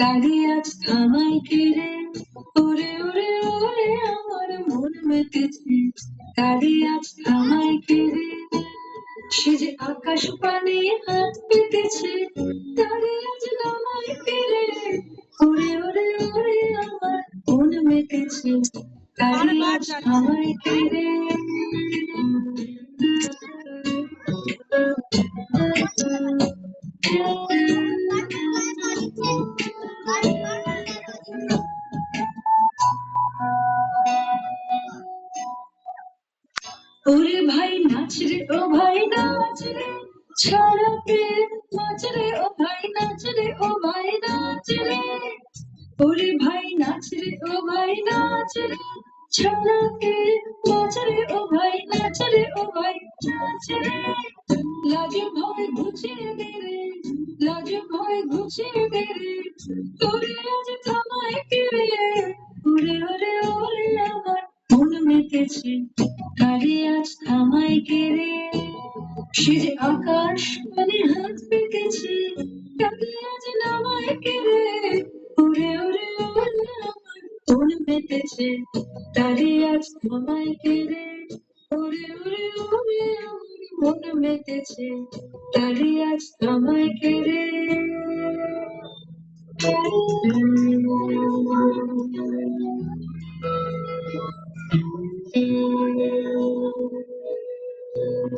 গাড়ি আজ থামাই কেড়ে ওরে ওরে ওরে, আমার মন মেতেছে। গাড়ি আজ থামাই কেড়ে সে যে আকাশ পানে হাত পেতেছে, তারে আজ নামাই কেড়ে ওরে ওরে ওরে, আমার মন মেতেছে। গাড়ি আজ থামাই কেড়ে ওরে ভাই নাচ রে, ও ভাই নাচ রে ছাড়া প্রেম নাচ রে, ও ভাই নাচ রে, ও ভাই নাচ রে। ওরে ভাই নাচ রে, ও ভাই নাচ রে ছাড়া প্রেম নাচ রে, ও ভাই নাচ রে, ও ভাই নাচ রে। লাজে ভয় ঘুচিয়ে দে রে লাজে ভয় ঘুচিয়ে দে রে তোরে আজ থামায় কে রে ওরে ওরে ওরে, আমার মন মেতেছে। গাড়ি আজ থামাই কেড়ে সে যে আকাশ মানে হাত পেতেছে তাকে আজ নামাই কেড়ে ওরে ওরে আমার মেতেছে তারে আজ থামাই কেড়ে ওরে ওরে ওরে আমার মন মেতেছে তারে আজ থামাই কেড়ে